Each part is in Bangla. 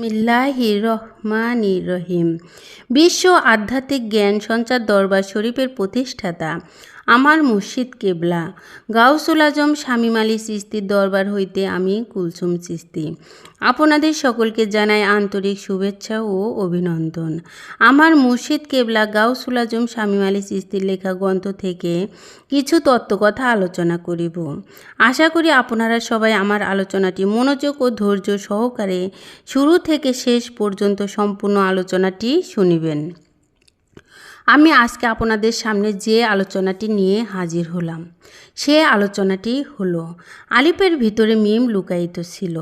বিসমিল্লাহি রহমান রহিম বিশ্ব আধ্যাত্মিক জ্ঞান সঞ্চার দরবার শরীফের প্রতিষ্ঠাতা আমার মুর্শিদ কেবলা। গাউসুল আজম শামীম আলী চিস্তির দরবার হইতে আমি কুলসুম চিস্তি আপনাদের সকলকে জানাই আন্তরিক শুভেচ্ছা ও অভিনন্দন। আমার মুর্শিদ কেবলা গাউসুল আজম শামীম আলী চিস্তির লেখা গ্রন্থ থেকে কিছু তত্ত্বকথা আলোচনা করিব। আশা করি আপনারা সবাই আমার আলোচনাটি মনোযোগ ও ধৈর্য সহকারে শুরু থেকে শেষ পর্যন্ত সম্পূর্ণ আলোচনাটি শুনিবেন। আমি আজকে আপনাদের সামনে যে আলোচনাটি নিয়ে হাজির হলাম, সে আলোচনাটি হলো, আলিফের ভিতরে মিম লুকায়িত ছিল।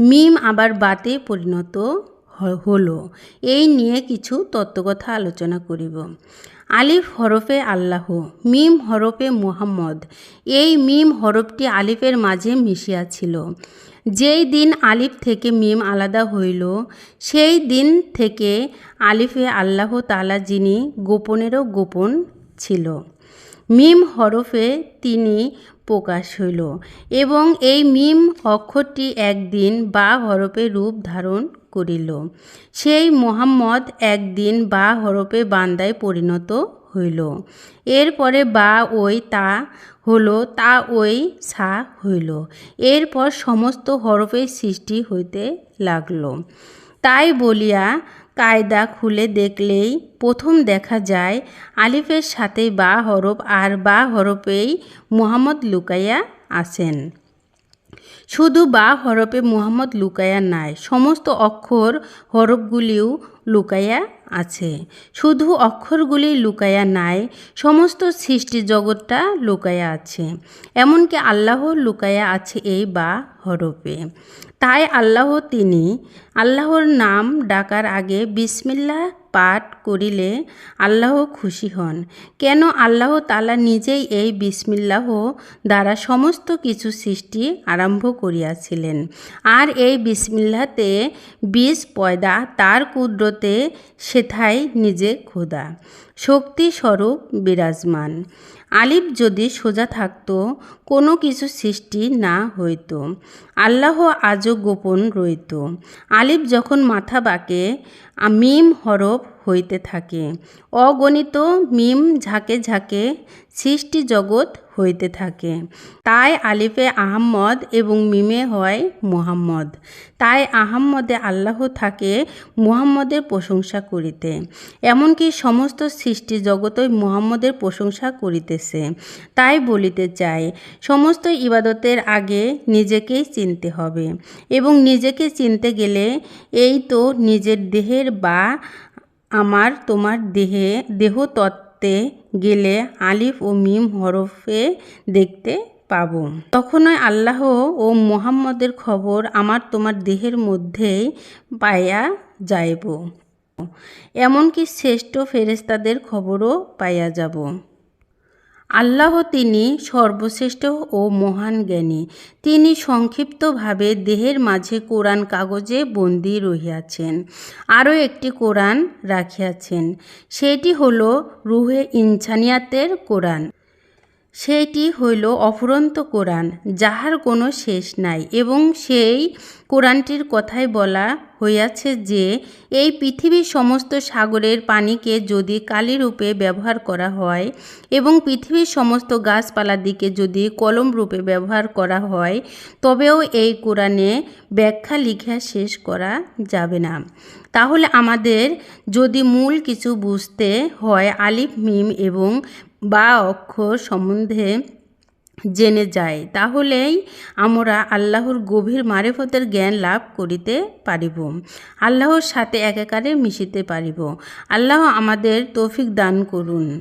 মিম আবার বাতে পরিণত হলো। এই নিয়ে কিছু তত্ত্বকথা আলোচনা করিব। আলিফ হরফে আল্লাহ, মিম হরফে মুহাম্মদ। এই মিম হরফটি আলিফের মাঝে মিশিয়াছিল যেই দিন আলিফ থেকে মিম আলাদা হইল, সেই দিন থেকে আলিফে আল্লাহ তালা যিনি গোপনেরও গোপন ছিল। মিম হরফে তিনি প্রকাশ হইল এবং এই মিম অক্ষরটি একদিন বা হরফে রূপ ধারণ করিল। সেই মোহাম্মদ একদিন বা হরফে বান্দায় পরিণত হইল। এরপরে বা ওই তা হলো, তা ওই সা হইল। এরপর সমস্ত হরফের সৃষ্টি হইতে লাগল। তাই বলিয়া কায়দা খুলে দেখলেই প্রথম দেখা যায়, আলিফের সাথে বা হরফ আর বা হরফেই মুহাম্মদ লুকাইয়া আসেন শুধু বা হরফে মুহাম্মদ লুকায়া নাই, সমস্ত অক্ষর হরফগুলিও লুকায়া আছে। শুধু অক্ষরগুলি লুকাইয়া নাই, সমস্ত সৃষ্টি জগৎটা লুকায়া আছে। এমনকি আল্লাহ লুকাইয়া আছে এই বা হরফে। তাই আল্লাহ তিনি আল্লাহর নাম ডাকার আগে বিসমিল্লাহ পাঠ করিলে আল্লাহ খুশি হন। কেন আল্লাহ তালা নিজেই এই বিসমিল্লাহ দ্বারা সমস্ত কিছু সৃষ্টি আরম্ভ করিয়াছিলেন? আর এই বিসমিল্লাতে বিষ পয়দা তার কুদরতে সেথায় নিজে খোদা শক্তি স্বরূপ বিরাজমান। আলিফ যদি সোজা থাকতো, কোনো কিছু সৃষ্টি না হইত। আল্লাহ আজও গোপন রইত। আলিফ যখন মাথা বাঁকে মিম হরফ হইতে থাকে। অগণিত মিম ঝাঁকে ঝাঁকে সৃষ্টি জগৎ হইতে থাকে। তাই আলিফে আহম্মদ এবং মিমে হয় মুহাম্মদ। তাই আহম্মদে আল্লাহ থাকে মুহাম্মদের প্রশংসা করিতে। এমনকি সমস্ত সৃষ্টি জগতই মুহাম্মদের প্রশংসা করিতেছে। তাই বলিতে চাই, সমস্ত ইবাদতের আগে নিজেকেই চিনতে হবে এবং নিজেকে চিনতে গেলে এই তো নিজের দেহের বা আমার তোমার দেহে, দেহতত্ত্বে গেলে আলিফ ও মিম হরফে দেখতে পাব। তখনই আল্লাহ ও মোহাম্মদের খবর আমার তোমার দেহের মধ্যেই পাইয়া যাইব। এমনকি শ্রেষ্ঠ ফেরেস্তাদের খবরও পাইয়া যাব। আল্লাহ তিনি সর্বশ্রেষ্ঠ ও মহান জ্ঞানী। তিনি সংক্ষিপ্তভাবে দেহের মাঝে কোরআন কাগজে বন্দি রহিয়াছেন, আরও একটি কোরআন রাখিয়াছেন। সেটি হল রুহে ইনসানিয়াতের কোরআন। সেইটি হইল অফুরন্ত কোরআন, যাহার কোনো শেষ নাই, এবং সেই কোরআনটির কথাই বলা হইয়াছে যে, এই পৃথিবীর সমস্ত সাগরের পানিকে যদি কালিরূপে ব্যবহার করা হয়, এবং পৃথিবীর সমস্ত গাছপালার দিকে যদি কলম রূপে ব্যবহার করা হয়, তবেও এই কোরআনে ব্যাখ্যা লিখা শেষ করা যাবে না। তাহলে আমাদের যদি মূল কিছু বুঝতে হয় আলিফ, মিম এবং বা অক্ষর সম্বন্ধে জেনে যায়, তাহলেই আমরা আল্লাহর গভীর মারেফতের জ্ঞান লাভ করিতে পারিব। আল্লাহর সাথে একাকারে মিশিতে পারিব। আল্লাহ আমাদের তৌফিক দান করুন।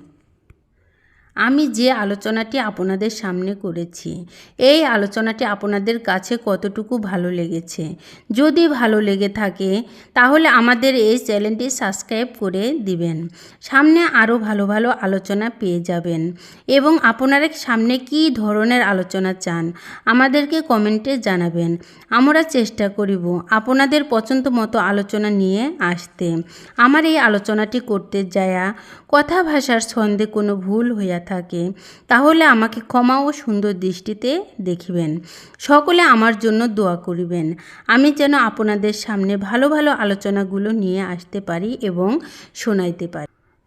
আমি যে আলোচনাটি আপনাদের সামনে করেছি, এই আলোচনাটি আপনাদের কাছে কতটুকু ভালো লেগেছে? যদি ভালো লেগে থাকে, তাহলে আমাদের এই চ্যানেলটি সাবস্ক্রাইব করে দিবেন। সামনে আরও ভালো ভালো আলোচনা পেয়ে যাবেন। এবং আপনারা সামনে কী ধরনের আলোচনা চান, আমাদেরকে কমেন্টে জানাবেন। আমরা চেষ্টা করিব আপনাদের পছন্দ মতো আলোচনা নিয়ে আসতে। আমার এই আলোচনাটি করতে যায়া কথা ভাষার ছন্দে কোনো ভুল হইয়া থাকে, তাহলে আমাকে ক্ষমা ও সুন্দর দৃষ্টিতে দেখিবেন। সকলে আমার জন্য দোয়া করিবেন। আমি যেন আপনাদের সামনে ভালো ভালো আলোচনাগুলো নিয়ে আসতে পারি এবং শোনাইতে পারি।